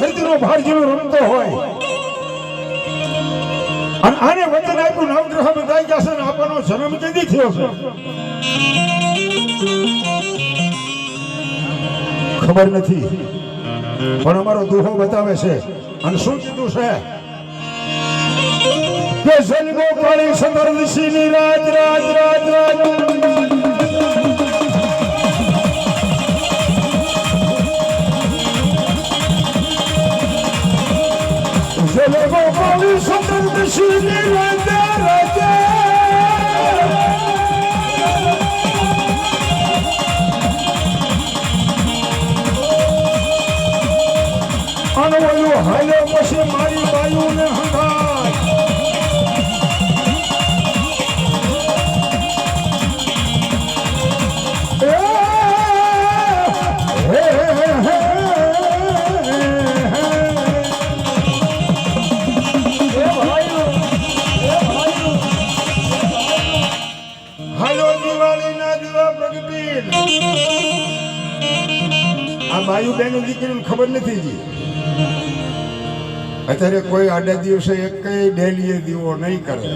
ધરતીનો ભાર જેવો રમતો હોય. અને આને વચન આપ્યું નવગ્રહ બધાઈ જશે ને આપણો જન્મ ક્યાંથી થયો છે. ખબર નથી, પણ અમારો દુહો બતાવે છે. અને શું કીધું છે? કે જન્મો પાણી સદર ઋષિની રાજ રાજ રાજ રાજ. જન્મો કાળી સદર ઋષિની રાજ રાજ અને ઓલું હાલ્યો પછી મારી બાયુને બાયુ દીકરીને ખબર નથી જી અત્યારે કોઈ આડા દિવસે એક કઈ ડેલીએ દીવો નહીં કરે.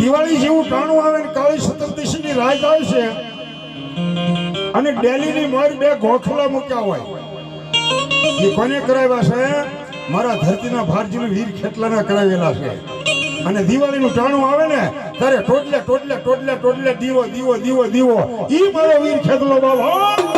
દિવાળી જેવું ટાણું આવે ને કાળી સતરદશી ની રાત આવશે અને ડેલીની મોર બે ગોખલા મૂક્યા હોય. એ કોને કરાવ્યા છે? મારા ધરતીના ભારજીને વીર ખેટલાના કરાવેલા છે. અને દિવાળીનું ટાણું આવે ને ત્યારે ટોટલે ટોટલે ટોટલે ટોટલે દીવો દીવો દીવો દીવો. ઈ મારો વીર ખેતલો બાબા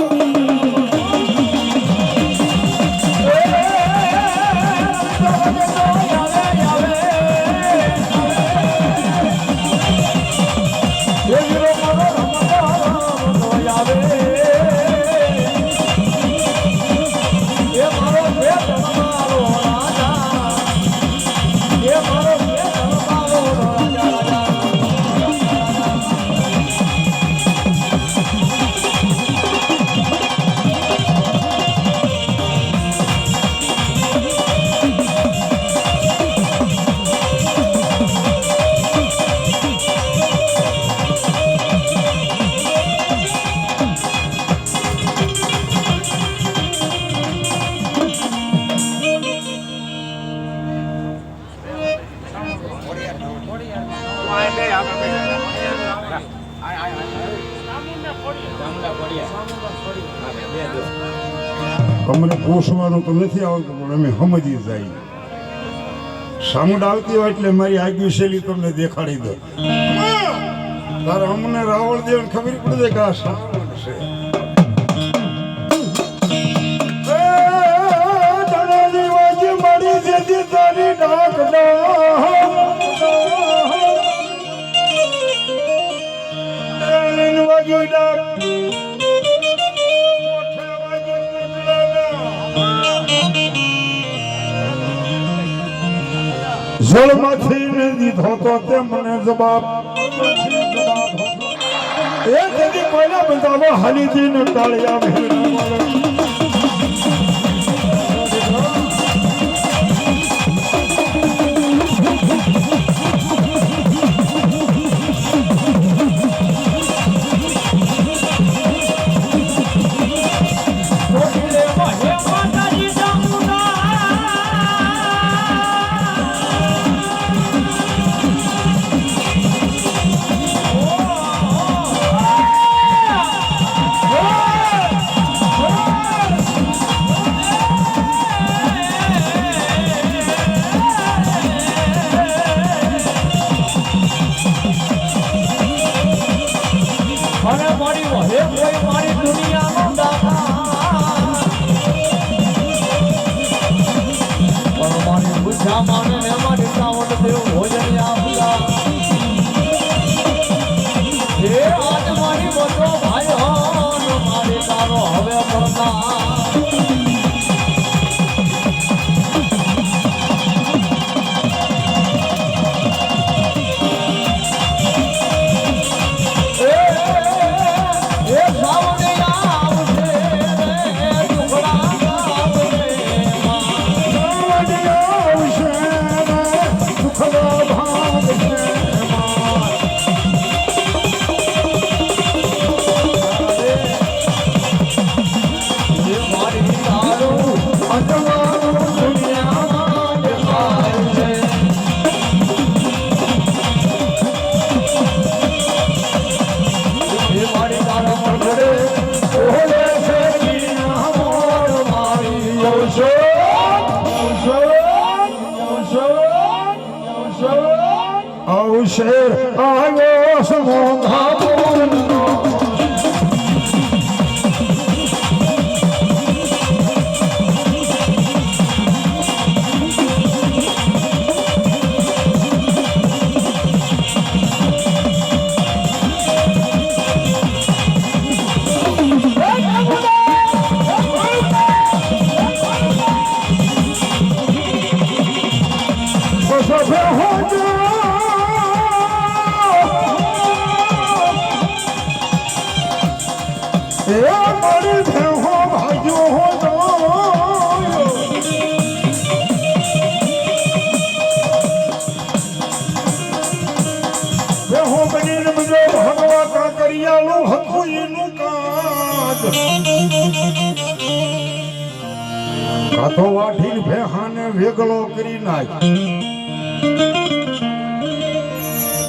અમને પોષવાનું તો નથી આવતું, પણ અમે સમજી જાય સામુડ આવતી હોય એટલે મારી આગવી શૈલી તમને દેખાડી દો તારે અમને રાવળ દેવ ખબર પડે કે આ સાવણ છે. તારી ડાક જળમાંથી ને દીધો તો તે મને જવાબ. એ તેથી પહેલા બતાવો હાલીથી ને ટાળિયા ભીડ મારી মানুষের আর કાતો વાઠીને ભેહાને વેગળો કરી નાખ.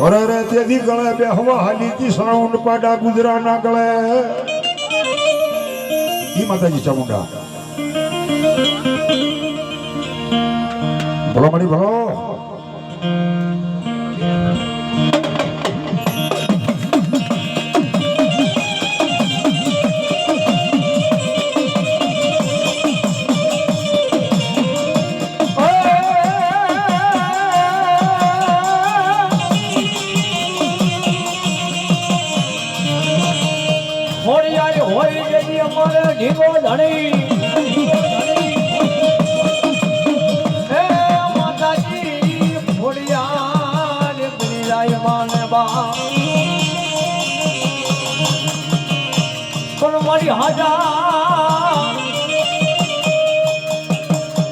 અરે રે તેથી ગળે બેહવા હાલીતી સાઉન્ડ પાડા ગુજરાના ગળે. ઈ માતાજી ચામુંડા ભલો મળી ભલો. અમારે ઢીંગો ધણી. માતાજી ભૂલી જાય માને બા. પણ મારી હાજા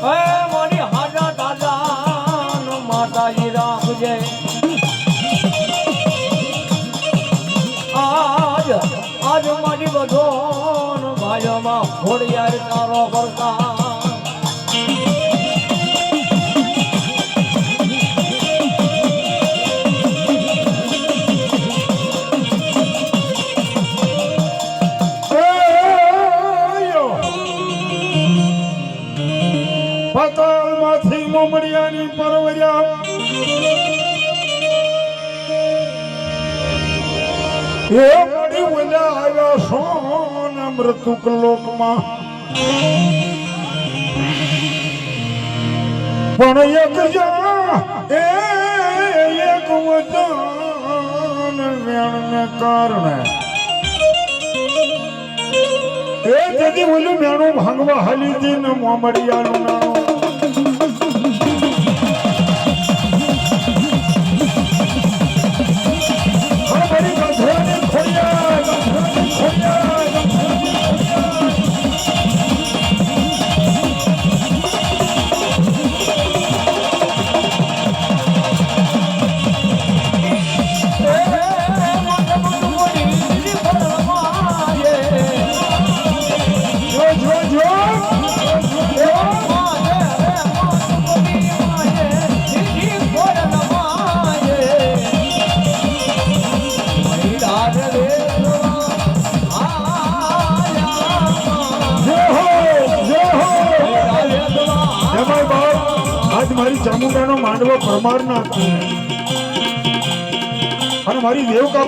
હે મારી હાજા દાદા માતાજી રાખજે. આજ આજ મારી બધો ભાઈઓમાં ખોડિયાર તારો કરતા પાતાળમાંથી મોમડિયાની પરવર્યા. એ મૃતુક લોકમાં. પણ એક જા એ એક વચન વેણને કારણે. એ તેથી બોલ્યું મેણું ભાંગવા હાલી હતી ને મોમડિયાનું મારી ચામુંડાનો માંડવો પરમારના અને મારી દેવકા